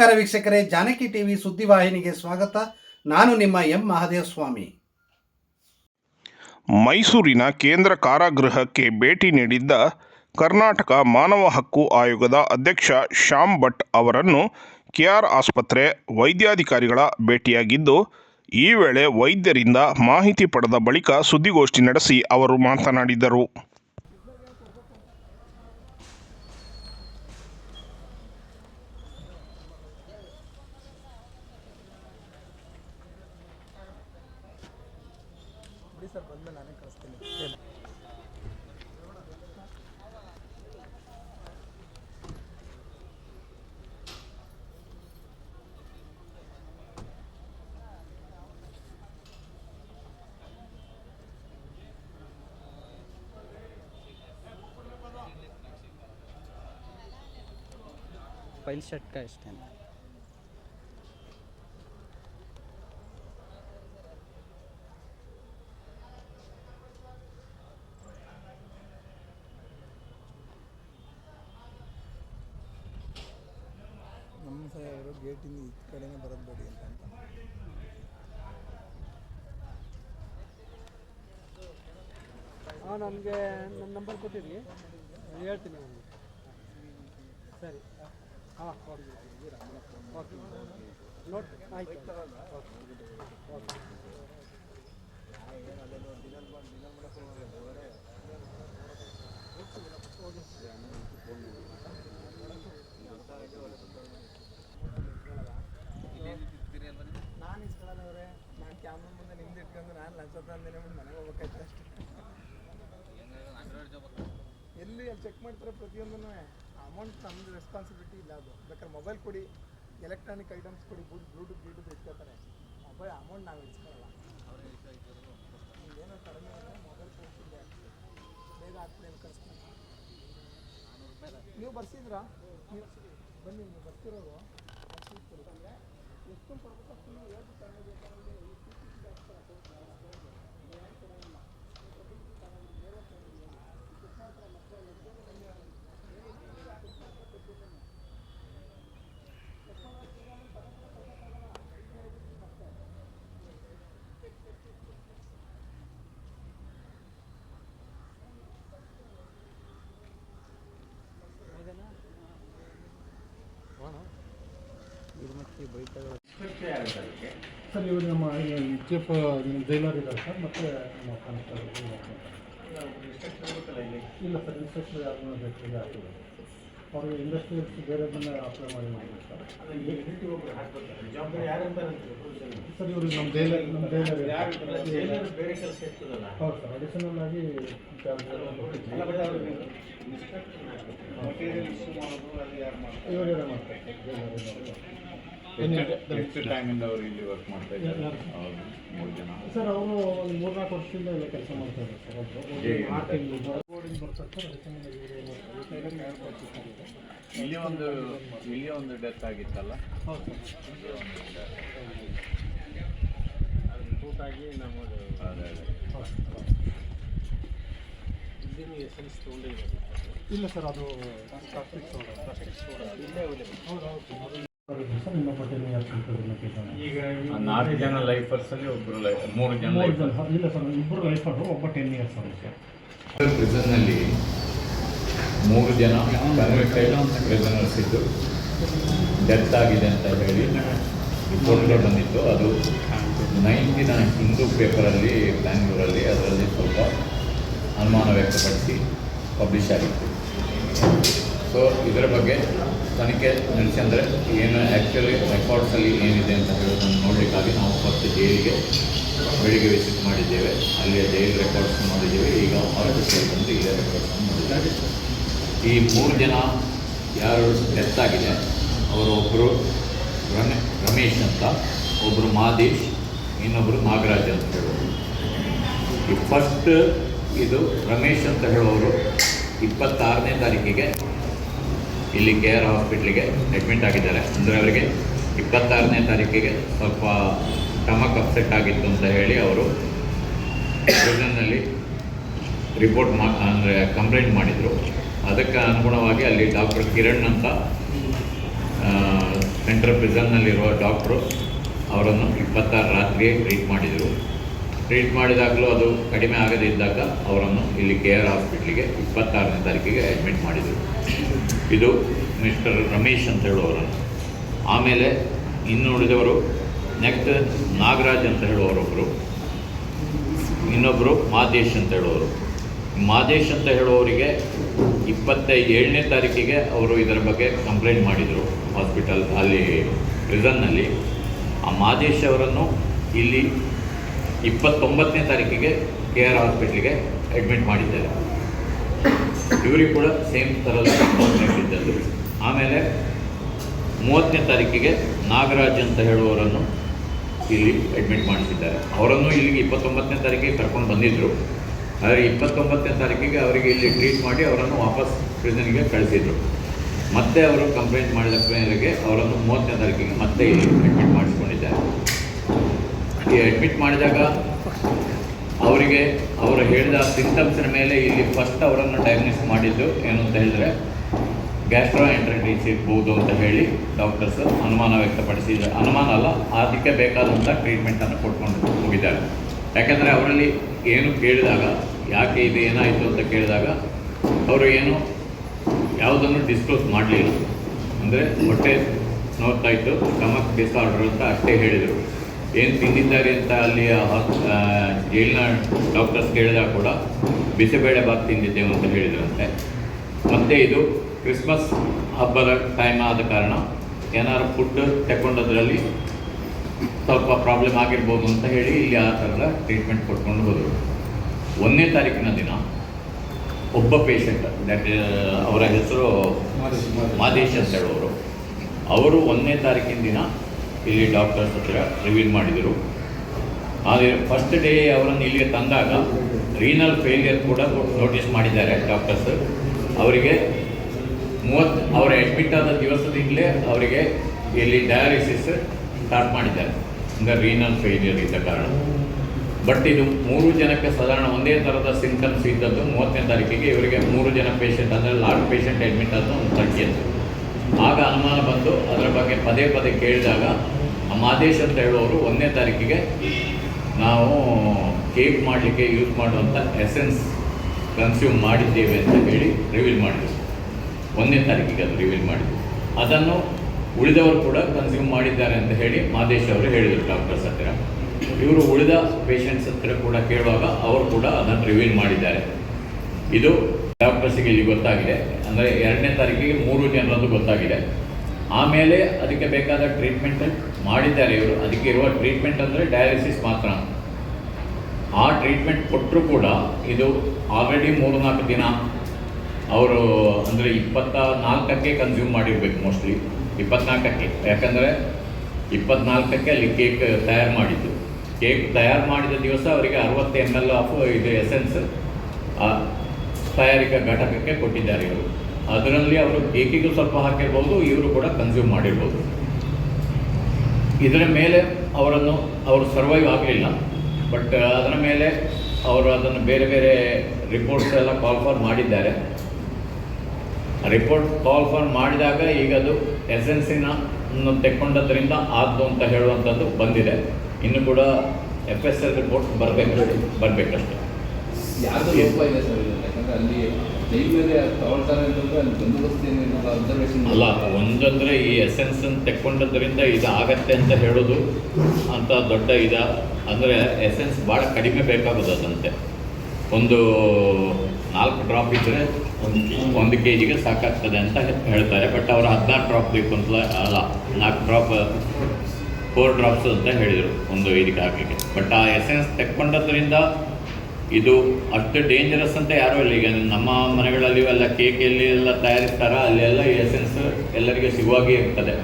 ನಮಸ್ಕಾರ ವೀಕ್ಷಕರೇ, ಜಾನಕಿ ಟಿವಿ ಸುದ್ದಿವಾಹಿನಿಗೆ ಸ್ವಾಗತ. ನಾನು ನಿಮ್ಮ ಎಂ ಮಹಾದೇವ ಸ್ವಾಮಿ ಮೈಸೂರಿನ ಕೇಂದ್ರ ಕಾರಾಗೃಹಕ್ಕೆ ಭೇಟಿ ನೀಡಿದ್ದ ಕರ್ನಾಟಕ ಮಾನವ ಹಕ್ಕು ಆಯೋಗದ ಅಧ್ಯಕ್ಷ ಶ್ಯಾಮ್ ಭಟ್ ಅವರನ್ನು ಕೆಆರ್ ಆಸ್ಪತ್ರೆ ವೈದ್ಯಾಧಿಕಾರಿಗಳ ಭೇಟಿಯಾಗಿದ್ದು, ಈ ವೇಳೆ ವೈದ್ಯರಿಂದ ಮಾಹಿತಿ ಪಡೆದ ಬಳಿಕ ಸುದ್ದಿಗೋಷ್ಠಿ ನಡೆಸಿ ಅವರು ಮಾತನಾಡಿದರು. ಪೈಲ್ ಶಟ್ಕ ಇಷ್ಟೇ ನಮ್ಮ ಅವರು ಗೇಟಿಂದ ಈ ಕಡೆನೇ ಬರೋದು ಬೇಡಿ ಅಂತ ಅಂತ. ಹಾಂ ನನಗೆ ನನ್ನ ನಂಬರ್ ಕೊಟ್ಟಿರಿ. ಹೇಳ್ತೀನಿ ಸರಿ. ಹಾಂ ಓಕೆ ನೋಟ್ ಆಯ್ತು ಓಕೆ ನಾನು ಇಸ್ಕೊಳ್ಳೋದವ್ರೆ ನಾನು ಕ್ಯಾಮ್ರಾ ಮುಂದೆ ನಿಮ್ದು ಇಟ್ಕೊಂಡು ನಾನು ಲಂಚ ತಂದೇನೆ ಬಿಟ್ಟು ಮನೆಗೆ ಹೋಗ್ಬೇಕಾಯ್ತು ಎಲ್ಲಿ ಅಲ್ಲಿ ಚೆಕ್ ಮಾಡ್ತಾರೆ ಪ್ರತಿಯೊಂದೂ ಅಮೌಂಟ್ ನಮ್ಮದು ರೆಸ್ಪಾನ್ಸಿಬಿಲಿಟಿ ಇಲ್ಲ ಅದು. ಬೇಕಾದ್ರೆ ಮೊಬೈಲ್ ಕೊಡಿ ಎಲೆಕ್ಟ್ರಾನಿಕ್ ಐಟಮ್ಸ್ ಕೊಡಿ ಬ್ಲೂಟೂತ್ ಬ್ಲೂಟೂತ್ ಇಟ್ಕೋತಾರೆ. ಮೊಬೈಲ್ ಅಮೌಂಟ್ ನಾವು ಇಟ್ಕೊಳ್ಳಲ್ಲ. ಏನೋ ಕಡಿಮೆ ಆದರೆ ಮೊಬೈಲ್ ಕೊಡ್ತಿದ್ದೆ ಬೇಗ ಹಾಕ್ಬಿಡಿ ಕಳಿಸ್ತೀನಿ ನೀವು ಬರ್ಸಿದ್ರಾ? ನೀವು ಬನ್ನಿ, ನೀವು ಬರ್ತಿರೋದು. ಎಷ್ಟು ಕೊಡ್ಬೇಕು ಸರ್ ಇವರು ನಮ್ಮ ಚೀಫ್ ಜೈಲರ್ ಇದ್ದಾರೆ ಸರ್ ಮತ್ತೆ ನಮ್ಮ ಕಾನ್ಸ್ಟೇಬಲ್ ಇಲ್ಲ ಸರ್ ಇನ್ಸ್ಪೆಕ್ಟರ್ ಯಾರು ಬೇಕು ಆಗ್ತದೆ ಅವ್ರಿಗೆ ಇಂಡಸ್ಟ್ರಿಯಲ್ಸ್ ಬೇರೆದನ್ನ ಅಪ್ಲೈ ಮಾಡಿ ಮಾಡಿದ್ರು ಸರ್ ಸರ್ ಇವರು ನಮ್ಮ ಜೈಲರ್ ನಮ್ಮ ಜೈಲರ್ ಹೌದು ಸರ್ ಅಡಿಷನಲ್ ಆಗಿ ಇವರೇ ಮಾಡ್ತಾರೆ. ಟೈಮಿಂದ ಅವರು ಇಲ್ಲಿ ವರ್ಕ್ ಮಾಡ್ತಾ ಇದ್ದಾರೆ. ಹೌದು ಮೂರು ಜನ. ಸರ್ ಅವರು ಒಂದು ಮೂರ್ನಾಲ್ಕು ವರ್ಷದಿಂದ ಎಲ್ಲ ಕೆಲಸ ಮಾಡ್ತಾ ಇದ್ದಾರೆ ಸರ್. ಮಾರ್ಕೆಟಿಂಗ್ ಬರ್ತಾರೆ ಸರ್ ಅದಕ್ಕೆ ಇಲ್ಲಿ ಒಂದು ಇಲ್ಲಿ ಒಂದು ಡೆತ್ ಆಗಿತ್ತಲ್ಲ? ಹೌದು. ಊಟಾಗಿ ನಮ್ಮದು. ಇಲ್ಲಿನೂ ಎಸೆನ್ಸ್ ತೊಗೊಂಡಿರೋದು ಇಲ್ಲ ಸರ್ ಅದು ಈಗ ಆ ನಾಲ್ಕು ಜನ ಲೈಫರ್ಸ್ ಅಲ್ಲಿ ಒಬ್ರು ಲೈಫ್ ಮೂರು ಜನ ಲೈಫರ್ ಇಲ್ಲ ಸರ್ ಇಬ್ಬರು ಲೈಫರ್ ಒಬ್ಬ ಟೆನ್ ಇಯರ್ಸ್ ಪ್ರಿಸನ್ನಲ್ಲಿ ಮೂರು ಜನ ಕನ್ವಿಕ್ಟೆಡ್ ಪ್ರಿಸನರ್ಸ್ ಇದ್ದು ಡೆತ್ ಆಗಿದೆ ಅಂತ ಹೇಳಿ ರಿಪೋರ್ಟ್ಗಳು ಬಂದಿತ್ತು. ಅದು ನೈನ್ತಿನ ಹಿಂದೂ ಪೇಪರಲ್ಲಿ ಬ್ಯಾಂಗ್ಳೂರಲ್ಲಿ ಅದರಲ್ಲಿ ಸ್ವಲ್ಪ ಅನುಮಾನ ವ್ಯಕ್ತಪಡಿಸಿ ಪಬ್ಲಿಷ್ ಆಗಿತ್ತು. ಸೊ ಇದರ ಬಗ್ಗೆ ತನಿಖೆ ನಡೆಸಿ ಅಂದರೆ ಏನು ಆ್ಯಕ್ಚುಲಿ ರೆಕಾರ್ಡ್ಸಲ್ಲಿ ಏನಿದೆ ಅಂತ ಹೇಳೋದನ್ನು ನೋಡಲಿಕ್ಕಾಗಿ ನಾವು ಫಸ್ಟ್ ಜೈಲಿಗೆ ಬೆಳಿಗ್ಗೆ ವಿಸಿಟ್ ಮಾಡಿದ್ದೇವೆ. ಅಲ್ಲಿಯ ಜೈಲ್ ರೆಕಾರ್ಡ್ಸ್ ನೋಡಿದ್ದೇವೆ. ಈಗ ಆಫೀಸಲ್ಲಿ ಬಂದು ಇದೇ ರೆಕಾರ್ಡ್ಸ್ ನೋಡಿದ್ದೇವೆ. ಈ ಮೂರು ಜನ ಯಾರು ಡೆತ್ ಆಗಿದೆ ಅವರು ಒಬ್ಬರು ರಮೇ, ರಮೇಶ್ ಅಂತ ಒಬ್ಬರು ಮಾದೇಶ್ ಇನ್ನೊಬ್ಬರು ನಾಗರಾಜ್ ಅಂತ ಹೇಳೋರು. ಈ ಫಸ್ಟ್ ಇದು ರಮೇಶ್ ಅಂತ ಹೇಳುವವರು ಇಪ್ಪತ್ತಾರನೇ ತಾರೀಕಿಗೆ. ಇಲ್ಲಿ ಕೆ ಆರ್ ಹಾಸ್ಪಿಟ್ಲಿಗೆ ಅಡ್ಮಿಟ್ ಆಗಿದ್ದಾರೆ. ಅಂದರೆ ಅವರಿಗೆ ಇಪ್ಪತ್ತಾರನೇ ತಾರೀಕಿಗೆ ಸ್ವಲ್ಪ ಸ್ಟಮಕ್ ಅಪ್ಸೆಟ್ ಆಗಿತ್ತು ಅಂತ ಹೇಳಿ ಅವರು ಪ್ರಿಸನ್ನಲ್ಲಿ ರಿಪೋರ್ಟ್ ಮಾ, ಅಂದರೆ ಕಂಪ್ಲೇಂಟ್ ಮಾಡಿದರು. ಅದಕ್ಕೆ ಅನುಗುಣವಾಗಿ ಅಲ್ಲಿ ಡಾಕ್ಟರ್ ಕಿರಣ್ ಅಂತ ಸೆಂಟ್ರಲ್ ಪ್ರಿಸನ್ನಲ್ಲಿರುವ ಡಾಕ್ಟ್ರು ಅವರನ್ನು ಇಪ್ಪತ್ತಾರು ರಾತ್ರಿಯೇ ಟ್ರೀಟ್ ಮಾಡಿದರು. ಟ್ರೀಟ್ ಮಾಡಿದಾಗಲೂ ಅದು ಕಡಿಮೆ ಆಗದೇ ಇದ್ದಾಗ ಅವರನ್ನು ಇಲ್ಲಿ ಕೆ ಆರ್ ಹಾಸ್ಪಿಟ್ಲಿಗೆ ಇಪ್ಪತ್ತಾರನೇ ತಾರೀಕಿಗೆ ಅಡ್ಮಿಟ್ ಮಾಡಿದರು. ಇದು ಮಿಸ್ಟರ್ ರಮೇಶ್ ಅಂತ ಹೇಳುವವರನ್ನು. ಆಮೇಲೆ ಇನ್ನು ಉಳಿದವರು ನೆಕ್ಸ್ಟ್ ನಾಗರಾಜ್ ಅಂತ ಹೇಳುವವರೊಬ್ಬರು ಇನ್ನೊಬ್ಬರು ಮಾದೇಶ್ ಅಂತ ಹೇಳುವವರು ಮಾದೇಶ್ ಅಂತ ಹೇಳುವವರಿಗೆ ಇಪ್ಪತ್ತ ಏಳನೇ ತಾರೀಕಿಗೆ ಅವರು ಇದರ ಬಗ್ಗೆ ಕಂಪ್ಲೇಂಟ್ ಮಾಡಿದರು ಹಾಸ್ಪಿಟಲ್, ಅಲ್ಲಿ ಪ್ರಿಸನ್ನಲ್ಲಿ. ಆ ಮಾದೇಶ್ ಅವರನ್ನು ಇಲ್ಲಿ ಇಪ್ಪತ್ತೊಂಬತ್ತನೇ ತಾರೀಕಿಗೆ ಕೆ ಆರ್ ಹಾಸ್ಪಿಟ್ಲಿಗೆ ಅಡ್ಮಿಟ್ ಮಾಡಿದ್ದಾರೆ. ಇವರಿಗೆ ಕೂಡ ಸೇಮ್ ಥರದ ಕಂಪ್ಲೇಂಟ್ ಇದ್ದದ್ದು. ಆಮೇಲೆ ಮೂವತ್ತನೇ ತಾರೀಕಿಗೆ ನಾಗರಾಜ್ ಅಂತ ಹೇಳುವವರನ್ನು ಇಲ್ಲಿ ಅಡ್ಮಿಟ್ ಮಾಡಿಸಿದ್ದಾರೆ. ಅವರನ್ನು ಇಲ್ಲಿಗೆ ಇಪ್ಪತ್ತೊಂಬತ್ತನೇ ತಾರೀಕಿಗೆ ಕರ್ಕೊಂಡು ಬಂದಿದ್ದರು ಆದರೆ ಇಪ್ಪತ್ತೊಂಬತ್ತನೇ ತಾರೀಕಿಗೆ ಅವರಿಗೆ ಇಲ್ಲಿ ಟ್ರೀಟ್ ಮಾಡಿ ಅವರನ್ನು ವಾಪಸ್ ಪ್ರಿಸನ್ಗೆ ಕಳಿಸಿದರು. ಮತ್ತೆ ಅವರು ಕಂಪ್ಲೇಂಟ್ ಮಾಡಿದ ಮೇರೆಗೆ ಅವರನ್ನು ಮೂವತ್ತನೇ ತಾರೀಕಿಗೆ ಮತ್ತೆ ಇಲ್ಲಿ ಅಡ್ಮಿಟ್ ಮಾಡಿಸ್ಕೊಂಡಿದ್ದಾರೆ. ಈ ಅಡ್ಮಿಟ್ ಮಾಡಿದಾಗ ಅವರಿಗೆ ಅವರು ಹೇಳಿದ ಸಿಂಟಮ್ಸ್ನ ಮೇಲೆ ಇಲ್ಲಿ ಫಸ್ಟ್ ಅವರನ್ನು ಡಯಾಗ್ನೋಸ್ ಮಾಡಿದ್ದು ಏನು ಅಂತ ಹೇಳಿದ್ರೆ ಗ್ಯಾಸ್ಟ್ರೋ ಎಂಟ್ರೈಟಿಸ್ ಇರ್ಬೋದು ಅಂತ ಹೇಳಿ ಡಾಕ್ಟರ್ಸ್ ಅನುಮಾನ ವ್ಯಕ್ತಪಡಿಸಿದ್ದಾರೆ. ಅನುಮಾನ ಅಲ್ಲ ಅದಕ್ಕೆ ಬೇಕಾದಂಥ ಟ್ರೀಟ್ಮೆಂಟನ್ನು ಕೊಟ್ಕೊಂಡು ಹೋಗಿದ್ದಾರೆ. ಯಾಕೆಂದರೆ ಅವರಲ್ಲಿ ಏನು ಕೇಳಿದಾಗ, ಯಾಕೆ ಇದು ಏನಾಯಿತು ಅಂತ ಕೇಳಿದಾಗ, ಅವರು ಏನು ಯಾವುದನ್ನು ಡಿಸ್ಕ್ಲೋಸ್ ಮಾಡಲಿಲ್ಲ. ಅಂದರೆ ಹೊಟ್ಟೆ ನೋಡ್ತಾ ಇತ್ತು, ಸ್ಟಮಕ್ ಡಿಸಾರ್ಡರ್ ಅಂತ ಅಷ್ಟೇ ಹೇಳಿದರು. ಏನು ತಿಂದಿದ್ದಾರೆ ಅಂತ ಅಲ್ಲಿ ಜೈಲಿನ ಡಾಕ್ಟರ್ಸ್ ಕೇಳಿದಾಗ ಕೂಡ ಬಿಸಿಬೇಳೆ ಬಾತ್ ತಿಂದಿದ್ದೇವೆ ಅಂತ ಹೇಳಿದ್ರಂತೆ. ಮತ್ತು ಇದು ಕ್ರಿಸ್ಮಸ್ ಹಬ್ಬದ ಟೈಮ್ ಆದ ಕಾರಣ ಏನಾದ್ರು ಫುಡ್ ತಗೊಂಡದ್ರಲ್ಲಿ ಸ್ವಲ್ಪ ಪ್ರಾಬ್ಲಮ್ ಆಗಿರ್ಬೋದು ಅಂತ ಹೇಳಿ ಇಲ್ಲಿ ಆ ಥರದ ಟ್ರೀಟ್ಮೆಂಟ್ ಕೊಟ್ಕೊಂಡು ಹೋದರು. ಒಂದನೇ ತಾರೀಕಿನ ದಿನ ಒಬ್ಬ ಪೇಷಂಟ್ ದಟ್ ಅವರ ಹೆಸರು ಮಾದೇಶ್ ಅಂತ ಹೇಳೋರು. ಅವರು ಒಂದನೇ ತಾರೀಕಿನ ದಿನ ಇಲ್ಲಿ ಡಾಕ್ಟರ್ಸ್ ಹತ್ರ ರಿವೀಲ್ ಮಾಡಿದರು. ಆದರೆ ಫಸ್ಟ್ ಡೇ ಅವರನ್ನು ಇಲ್ಲಿಗೆ ತಂದಾಗ ರೀನಲ್ ಫೇಲಿಯರ್ ಕೂಡ ನೋಟಿಸ್ ಮಾಡಿದ್ದಾರೆ ಡಾಕ್ಟರ್ಸ್ ಅವರಿಗೆ ಮೂವತ್ತು ಅವರ ಅಡ್ಮಿಟ್ ಆದ ದಿವಸದಿಂದಲೇ ಅವರಿಗೆ ಇಲ್ಲಿ ಡಯಾಲಿಸಿಸ್ ಸ್ಟಾರ್ಟ್ ಮಾಡಿದ್ದಾರೆ. ಅಂದರೆ ರೀನಲ್ ಫೇಲಿಯರ್ ಇದ್ದ ಕಾರಣ. ಬಟ್ ಇದು ಮೂರು ಜನಕ್ಕೆ ಸಾಧಾರಣ ಒಂದೇ ಥರದ ಸಿಂಟಮ್ಸ್ ಇದ್ದದ್ದು ಮೂವತ್ತನೇ ತಾರೀಕಿಗೆ ಇವರಿಗೆ ಮೂರು ಜನ ಪೇಷಂಟ್ ಅಂದರೆ ಲಾರ್ಡ್ ಪೇಷಂಟ್ ಅಡ್ಮಿಟ್ ಆದ ಒಂದು ಅಂತ ಆಗ ಅನುಮಾನ ಬಂದು ಅದರ ಬಗ್ಗೆ ಪದೇ ಪದೇ ಕೇಳಿದಾಗ ಆ ಮಾದೇಶ್ ಅಂತ ಹೇಳುವವರು ಒಂದನೇ ತಾರೀಕಿಗೆ ನಾವು ಕೇಕ್ ಮಾಡಲಿಕ್ಕೆ ಯೂಸ್ ಮಾಡುವಂಥ ಎಸೆನ್ಸ್ ಕನ್ಸ್ಯೂಮ್ ಮಾಡಿದ್ದೇವೆ ಅಂತ ಹೇಳಿ ರಿವೀಲ್ ಮಾಡಿದ್ರು. ಒಂದನೇ ತಾರೀಕಿಗೆ ಅದು ರಿವೀಲ್ ಮಾಡಿದ್ರು. ಅದನ್ನು ಉಳಿದವರು ಕೂಡ ಕನ್ಸ್ಯೂಮ್ ಮಾಡಿದ್ದಾರೆ ಅಂತ ಹೇಳಿ ಮಾದೇಶ್ ಅವರು ಹೇಳಿದರು ಡಾಕ್ಟರ್ಸ್ ಹತ್ತಿರ ಇವರು ಉಳಿದ ಪೇಷಂಟ್ಸ್ ಹತ್ತಿರ ಕೂಡ ಕೇಳುವಾಗ ಅವರು ಕೂಡ ಅದನ್ನು ರಿವೀಲ್ ಮಾಡಿದ್ದಾರೆ. ಇದು ಡಾಕ್ಟರ್ಸಿಗೆ ಇಲ್ಲಿ ಗೊತ್ತಾಗಿದೆ. ಅಂದರೆ ಎರಡನೇ ತಾರೀಕಿಗೆ ಮೂರು ಜನರದ್ದು ಗೊತ್ತಾಗಿದೆ. ಆಮೇಲೆ ಅದಕ್ಕೆ ಬೇಕಾದ ಟ್ರೀಟ್ಮೆಂಟ್ ಮಾಡಿದ್ದಾರೆ ಇವರು. ಅದಕ್ಕೆ ಇರುವ ಟ್ರೀಟ್ಮೆಂಟ್ ಅಂದರೆ ಡಯಾಲಿಸಿಸ್ ಮಾತ್ರ. ಆ ಟ್ರೀಟ್ಮೆಂಟ್ ಕೊಟ್ಟರು ಕೂಡ ಇದು ಆಲ್ರೆಡಿ ಮೂರು ನಾಲ್ಕು ದಿನ ಅವರು ಅಂದರೆ ಇಪ್ಪತ್ತ ನಾಲ್ಕಕ್ಕೆ ಕನ್ಸ್ಯೂಮ್ ಮಾಡಿರಬೇಕು ಮೋಸ್ಟ್ಲಿ ಇಪ್ಪತ್ನಾಲ್ಕಕ್ಕೆ. ಯಾಕಂದರೆ ಇಪ್ಪತ್ನಾಲ್ಕಕ್ಕೆ ಅಲ್ಲಿ ಕೇಕ್ ತಯಾರು ಮಾಡಿದ್ದು. ಕೇಕ್ ತಯಾರು ಮಾಡಿದ ದಿವಸ ಅವರಿಗೆ ಅರವತ್ತು ಎಂ ಎಲ್ ಆಫ್ ಇದು ಎಸೆನ್ಸ್ ತಯಾರಿಕಾ ಘಟಕಕ್ಕೆ ಕೊಟ್ಟಿದ್ದಾರೆ ಇವರು. ಅದರಲ್ಲಿ ಅವರು ಕೇಕಿಗೂ ಸ್ವಲ್ಪ ಹಾಕಿರ್ಬೋದು, ಇವರು ಕೂಡ ಕನ್ಸ್ಯೂಮ್ ಮಾಡಿರ್ಬೋದು. ಇದರ ಮೇಲೆ ಅವರನ್ನು, ಅವರು ಸರ್ವೈವ್ ಆಗಲಿಲ್ಲ. ಬಟ್ ಅದರ ಮೇಲೆ ಅವರು ಅದನ್ನು ಬೇರೆ ಬೇರೆ ರಿಪೋರ್ಟ್ಸ್ ಎಲ್ಲ ಕಾಲ್ ಫಾರ್ ಮಾಡಿದ್ದಾರೆ. ರಿಪೋರ್ಟ್ ಕಾಲ್ ಫಾರ್ ಮಾಡಿದಾಗ ಈಗ ಅದು ಎಸೆನ್ಸಿನ ತೆಕ್ಕೊಂಡದ್ರಿಂದ ಆದ್ದು ಅಂತ ಹೇಳುವಂಥದ್ದು ಬಂದಿದೆ. ಇನ್ನು ಕೂಡ ಎಫ್ ಎಸ್ ಎಲ್ ರಿಪೋರ್ಟ್ ಬರಬೇಕಷ್ಟೇ. ಬರಬೇಕಷ್ಟು ಯಾರ್ದು ಲೋಪ ಇದೆ ಸರ್ ಯಾಕಂದ್ರೆ ಅಲ್ಲಿ ಜೈಲ್ ಮೇಲೆ ತಗೊಳ್ತಾರೆ ಅಂತಂದ್ರೆ ಅಲ್ಲಿ ಬಂದೋಬಸ್ತ್ ಏನಿಲ್ಲ ಅಬ್ಸರ್ವೇಷನ್ ಅಲ್ಲ ಒಂದಂದ್ರೆ ಈ ಎಸೆನ್ಸ್ ತೆಕ್ಕೊಂಡದ್ರಿಂದ ಇದು ಆಗತ್ತೆ ಅಂತ ಹೇಳೋದು ಅಂತ ದೊಡ್ಡ ಇದ. ಅಂದರೆ ಎಸೆನ್ಸ್ ಭಾಳ ಕಡಿಮೆ ಬೇಕಾಗೋದು ಅದಂತೆ. ಒಂದು ನಾಲ್ಕು ಡ್ರಾಪ್ ಇದ್ದರೆ ಒಂದು ಒಂದು ಕೆ ಜಿಗೆ ಸಾಕಾಗ್ತದೆ ಅಂತ ಹೇಳ್ತಾರೆ. ಬಟ್ ಅವರು ಹದಿನಾರು ಡ್ರಾಪ್ ಬೇಕು ಅಂತ ಅಲ್ಲ, ನಾಲ್ಕು ಡ್ರಾಪ್ ಫೋರ್ ಡ್ರಾಪ್ಸ್ ಅಂತ ಹೇಳಿದರು ಒಂದು ಇದಕ್ಕೆ ಹಾಕಲಿಕ್ಕೆ ಬಟ್ ಆ ಎಸೆನ್ಸ್ ತೆಕ್ಕೊಂಡದ್ರಿಂದ ಇದು ಅಷ್ಟು ಡೇಂಜರಸ್ ಅಂತ ಯಾರೂ ಇಲ್ಲ. ಈಗ ನಮ್ಮ ಮನೆಗಳಲ್ಲಿ ಎಲ್ಲ ಕೇಕ್ ಎಲ್ಲಿ ಎಲ್ಲ ತಯಾರಿಸ್ತಾರ ಅಲ್ಲೆಲ್ಲ ಎಸೆನ್ಸ್ ಎಲ್ಲರಿಗೆ ಸಿಗುವಾಗೇ ಇರ್ತದೆ.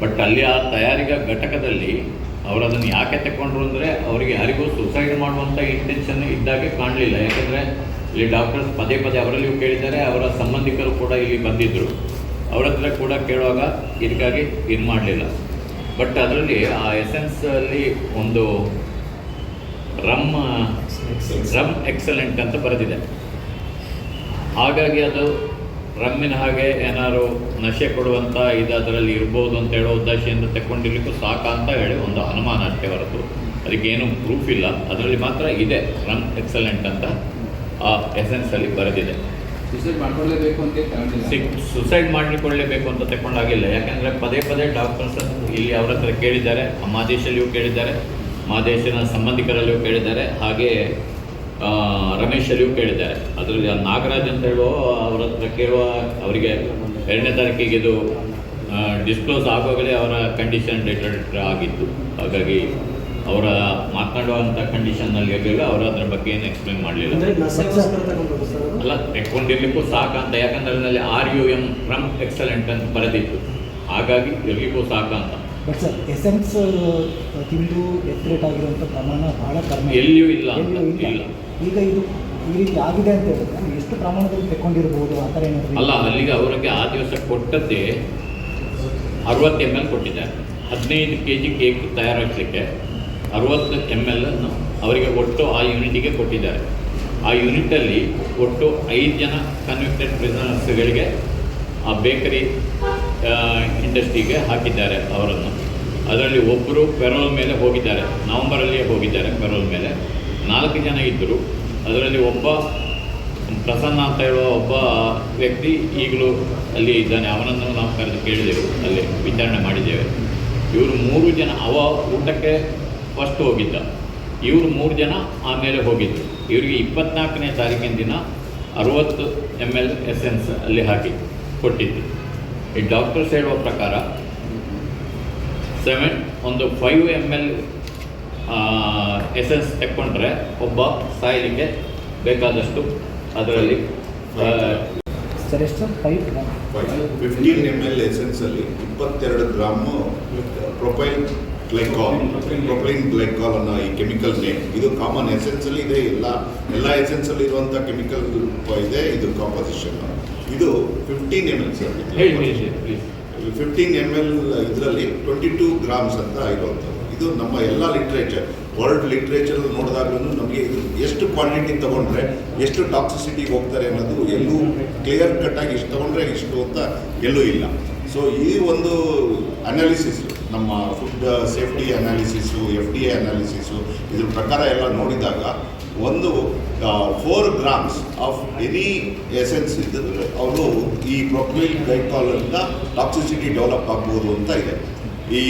ಬಟ್ ಅಲ್ಲಿ ಆ ತಯಾರಿಕಾ ಘಟಕದಲ್ಲಿ ಅವರು ಅದನ್ನು ಯಾಕೆ ತಗೊಂಡ್ರು ಅಂದರೆ ಅವರಿಗೆ ಯಾರಿಗೂ ಸುಸೈಡ್ ಮಾಡುವಂಥ ಇಂಟೆನ್ಷನ್ ಇದ್ದಾಗೆ ಕಾಣಲಿಲ್ಲ. ಯಾಕೆಂದರೆ ಇಲ್ಲಿ ಡಾಕ್ಟರ್ಸ್ ಪದೇ ಪದೇ ಅವರಲ್ಲಿಯೂ ಕೇಳಿದ್ದಾರೆ, ಅವರ ಸಂಬಂಧಿಕರು ಕೂಡ ಇಲ್ಲಿ ಬಂದಿದ್ದರು ಅವರ ಹತ್ರ ಕೂಡ ಕೇಳುವಾಗ ಇದಕ್ಕಾಗಿ ಇದು ಮಾಡಲಿಲ್ಲ. ಬಟ್ ಅದರಲ್ಲಿ ಆ ಎಸೆನ್ಸಲ್ಲಿ ಒಂದು ರಮ್ ರಮ್ ಎಕ್ಸಲೆಂಟ್ ಅಂತ ಬರೆದಿದೆ. ಹಾಗಾಗಿ ಅದು ರಮ್ಮಿನ ಹಾಗೆ ಏನಾದ್ರು ನಶೆ ಕೊಡುವಂಥ ಇದು ಅದರಲ್ಲಿ ಇರ್ಬೋದು ಅಂತ ಹೇಳೋ ಉದ್ದೇಶದಿಂದ ತಗೊಂಡಿರ್ಲಿಕ್ಕೂ ಸಾಕ ಅಂತ ಹೇಳಿ ಒಂದು ಅನುಮಾನ ಅಷ್ಟೇ ಹೊರತು. ಅದಕ್ಕೇನು ಪ್ರೂಫ್ ಇಲ್ಲ. ಅದರಲ್ಲಿ ಮಾತ್ರ ಇದೆ ರಮ್ ಎಕ್ಸಲೆಂಟ್ ಅಂತ. ಆ ಎಸೆನ್ಸಲ್ಲಿ ಬರೆದಿದೆ. ಸೂಸೈಡ್ ಮಾಡ್ಕೊಳ್ಳೇಬೇಕು ಅಂತ ತಗೊಂಡಾಗಿಲ್ಲ. ಯಾಕಂದರೆ ಪದೇ ಪದೇ ಡಾಕ್ಟರ್ಸ್ ಇಲ್ಲಿ ಅವರ ಹತ್ರ ಕೇಳಿದ್ದಾರೆ ಮಾದೇಶಲ್ಲಿಯೂ ಕೇಳಿದ್ದಾರೆ ಮಾದೇಶನ ಸಂಬಂಧಿಕರಲ್ಲಿಯೂ ಕೇಳಿದ್ದಾರೆ ಹಾಗೆ ರಮೇಶಲ್ಲಿಯೂ ಕೇಳಿದ್ದಾರೆ. ಅದರಲ್ಲಿ ನಾಗರಾಜ್ ಅಂತ ಹೇಳುವ ಅವರ ಹತ್ರ ಕೇಳುವ ಅವರಿಗೆ ಎರಡನೇ ತಾರೀಕಿಗೆ ಇದು ಡಿಸ್ಕ್ಲೋಸ್ ಆಗೋಗಲೇ ಅವರ ಕಂಡೀಷನ್ ಡಿಟೆಕ್ಟ್ ಆಗಿತ್ತು. ಹಾಗಾಗಿ ಅವರ ಮಾತನಾಡುವಂಥ ಕಂಡೀಷನ್ನಲ್ಲಿ ಇರಲಿಲ್ಲ ಅವರು ಅದರ ಬಗ್ಗೆ ಏನು ಎಕ್ಸ್ಪ್ಲೈನ್ ಮಾಡಲಿಲ್ಲ. ಅಲ್ಲ ತೆಕ್ಕೊಂಡಿರ್ಲಿಕ್ಕೂ ಸಾಕ ಅಂತ ಯಾಕಂದ್ರೆ ಅದರಲ್ಲಿ R U M from excellent ಅಂತ ಬರೆದಿತ್ತು. ಹಾಗಾಗಿ ಇರ್ಲಿಕ್ಕೂ ಸಾಕಂತ ಬಟ್ ಸರ್ ಎಸೆನ್ಸ್ ತಿಂದು ಎಕ್ಸ್ರೇಟ್ ಆಗಿರುವಂಥ ಪ್ರಮಾಣ ಬಹಳ ಕಡಿಮೆ. ಎಲ್ಲಿಯೂ ಇಲ್ಲ ಅಂತ. ಇಲ್ಲ. ಈಗ ಇದು ಈ ರೀತಿ ಆಗಿದೆ ಅಂತ ಹೇಳಿದ್ರೆ ಎಷ್ಟು ಪ್ರಮಾಣದಲ್ಲಿ ತೆಕ್ಕೊಂಡಿರ್ಬೋದು? ಆ ಥರ ಏನಾದರೂ ಅಲ್ಲ ಅಲ್ಲಿಗೆ ಅವರಿಗೆ ಆ ದಿವಸ ಕೊಟ್ಟದ್ದೇ ಅರವತ್ತು ಎಂ ಎಲ್ ಕೊಟ್ಟಿದ್ದಾರೆ. ಹದಿನೈದು ಕೆ ಜಿ ಕೇಕ್ ತಯಾರಿಸಲಿಕ್ಕೆ ಅರವತ್ತು ಎಂ ಎಲ್ ಅನ್ನು ಅವರಿಗೆ ಒಟ್ಟು ಆ ಯೂನಿಟಿಗೆ ಕೊಟ್ಟಿದ್ದಾರೆ. ಆ ಯೂನಿಟಲ್ಲಿ ಒಟ್ಟು ಐದು ಜನ ಕನ್ವಿಕ್ಟೆಡ್ ಪ್ರಿಸನರ್ಸ್ಗಳಿಗೆ ಆ ಬೇಕರಿ ಇಂಡಸ್ಟ್ರಿಗೆ ಹಾಕಿದ್ದಾರೆ ಅವರನ್ನು. ಅದರಲ್ಲಿ ಒಬ್ಬರು ಪೆರೋಲ್ ಮೇಲೆ ಹೋಗಿದ್ದಾರೆ. ನವಂಬರಲ್ಲಿಯೇ ಹೋಗಿದ್ದಾರೆ ಪೆರೋಲ್ ಮೇಲೆ. ನಾಲ್ಕು ಜನ ಇದ್ದರು. ಅದರಲ್ಲಿ ಒಬ್ಬ ಪ್ರಸನ್ನ ಅಂತ ಹೇಳುವ ಒಬ್ಬ ವ್ಯಕ್ತಿ ಈಗಲೂ ಅಲ್ಲಿ ಇದ್ದಾನೆ. ಅವನನ್ನು ನಾವು ಕರೆದು ಕೇಳಿದೆವು. ಅಲ್ಲಿ ವಿಚಾರಣೆ ಮಾಡಿದ್ದೇವೆ. ಇವರು ಮೂರು ಜನ ಅವ ಊಟಕ್ಕೆ ಫಸ್ಟ್ ಹೋಗಿದ್ದ. ಇವರು ಮೂರು ಜನ ಆಮೇಲೆ ಹೋಗಿದ್ದರು ಇವರಿಗೆ ಇಪ್ಪತ್ನಾಲ್ಕನೇ ತಾರೀಕಿನ ದಿನ ಅರುವತ್ತು ಎಂ ಎಲ್ ಎಸೆನ್ಸ್ ಅಲ್ಲಿ ಹಾಕಿ ಕೊಟ್ಟಿದ್ದು ಈ ಡಾಕ್ಟರ್ಸ್ ಹೇಳುವ ಪ್ರಕಾರ ಸೆವೆನ್ ಒಂದು ಫೈವ್ ಎಂ ಎಲ್ ಎಸೆನ್ಸ್ ತಕ್ಕೊಂಡ್ರೆ ಒಬ್ಬ ಸಾಯಲಿಕ್ಕೆ ಬೇಕಾದಷ್ಟು ಅದರಲ್ಲಿ ಸರ್ ಎಷ್ಟು? ಫೈವ್ ಫಿಫ್ಟೀನ್ ಎಂ ಎಲ್ ಎಸೆನ್ಸಲ್ಲಿ ಇಪ್ಪತ್ತೆರಡು gram propyl glycol propylene glycol ಅನ್ನೋ ಈ ಕೆಮಿಕಲ್ ನೇಮ್ ಇದು ಕಾಮನ್ ಎಸೆನ್ಸಲ್ಲಿ ಇದೆ. ಎಲ್ಲ ಎಲ್ಲ ಎಸೆನ್ಸಲ್ಲಿ ಇರುವಂಥ ಕೆಮಿಕಲ್ ಇದೆ. ಇದು ಕಾಂಪೋಸಿಷನ್ ಇದು fifteen M L sir. Fifteen M L ಇದರಲ್ಲಿ ಟ್ವೆಂಟಿ ಟೂ ಗ್ರಾಮ್ಸ್ ಅಂತ ಇರುವಂಥದ್ದು. ಇದು ನಮ್ಮ ಎಲ್ಲ ಲಿಟ್ರೇಚರ್ ವರ್ಲ್ಡ್ ಲಿಟ್ರೇಚರ್ ನೋಡಿದಾಗ್ಲೂ ನಮಗೆ ಇದು ಎಷ್ಟು ಕ್ವಾಂಟಿಟಿ ತಗೊಂಡ್ರೆ ಎಷ್ಟು ಟಾಕ್ಸಿಸಿಟಿಗೆ ಹೋಗ್ತಾರೆ ಅನ್ನೋದು ಎಲ್ಲೂ ಕ್ಲಿಯರ್ ಕಟ್ಟಾಗಿ ಇಷ್ಟು ತಗೊಂಡ್ರೆ ಇಷ್ಟು ಅಂತ ಎಲ್ಲೂ ಇಲ್ಲ. ಸೊ ಈ ಒಂದು ಅನಾಲಿಸಿಸ್ ನಮ್ಮ food safety analysis F D A analysis ಇದ್ರ ಪ್ರಕಾರ ಎಲ್ಲ ನೋಡಿದಾಗ ಒಂದು four grams of any essence ಇದ್ದರೆ ಅವರು ಈ ಪ್ರೊಪೈಲ್ ಗೈಕಾಲಿಂದ ಟಾಕ್ಸಿಸಿಟಿ ಡೆವಲಪ್ ಆಗ್ಬೋದು ಅಂತ ಇದೆ. ಈ